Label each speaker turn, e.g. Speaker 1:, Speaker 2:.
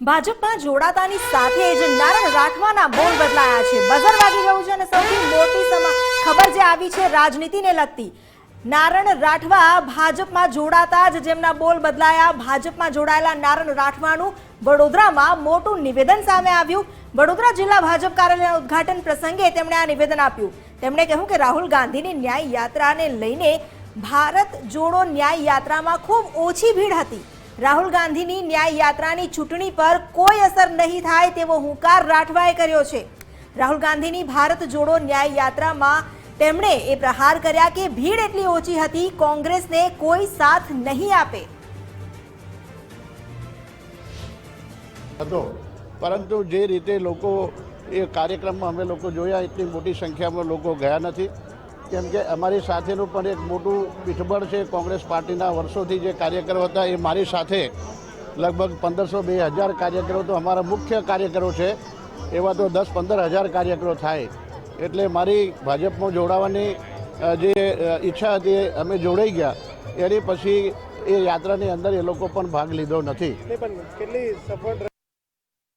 Speaker 1: ભાજપમાં જોડાતાની સાથે જ નારણ રાઠવાના બોલ બદલાયા છે. બઝર વાગી ગયું છે અને સૌથી મોટી ખબર જે આવી છે રાજનીતિને લગતી. નારણ રાઠવા ભાજપમાં જોડાતા જ જેમના બોલ બદલાયા. ભાજપમાં જોડાયેલા નારણ રાઠવાનું વડોદરામાં મોટું નિવેદન સામે આવ્યું. વડોદરા જિલ્લા ભાજપ કાર્યાલયના ઉદ્ઘાટન પ્રસંગે તેમણે આ નિવેદન આપ્યું. તેમણે કહ્યું કે રાહુલ ગાંધીની ન્યાય યાત્રાને લઈને ભારત જોડો ન્યાય યાત્રામાં ખૂબ ઓછી ભીડ હતી. રાહુલ ગાંધીની ન્યાય યાત્રાની ચૂંટણી પર કોઈ અસર નહીં થાય તેવો હુંકાર રાઠવાએ કર્યો છે. રાહુલ ગાંધીની ભારત જોડો ન્યાય યાત્રામાં તેમણે એ પ્રહાર કર્યા કે ભીડ એટલી ઓછી હતી કોંગ્રેસને કોઈ સાથ નહીં આપે.
Speaker 2: હતો. પરંતુ જે રીતે લોકો એ કાર્યક્રમમાં અમે લોકો જોયા, એટલી મોટી સંખ્યામાં લોકો ગયા નથી. કેમ કે અમારી સાથેનું પણ એક મોટું પીઠબળ છે કોંગ્રેસ પાર્ટીના વર્ષોથી જે કાર્યકરો હતા, એ મારી સાથે લગભગ પંદરસો બે હજાર કાર્યકરો તો અમારા મુખ્ય કાર્યકરો છે. એવા તો દસ પંદર હજાર કાર્યકરો થાય. એટલે મારી ભાજપમાં જોડાવાની જે ઈચ્છા હતી, એ અમે જોડાઈ ગયા. એની પછી એ યાત્રાની અંદર એ લોકો પણ ભાગ લીધો નથી.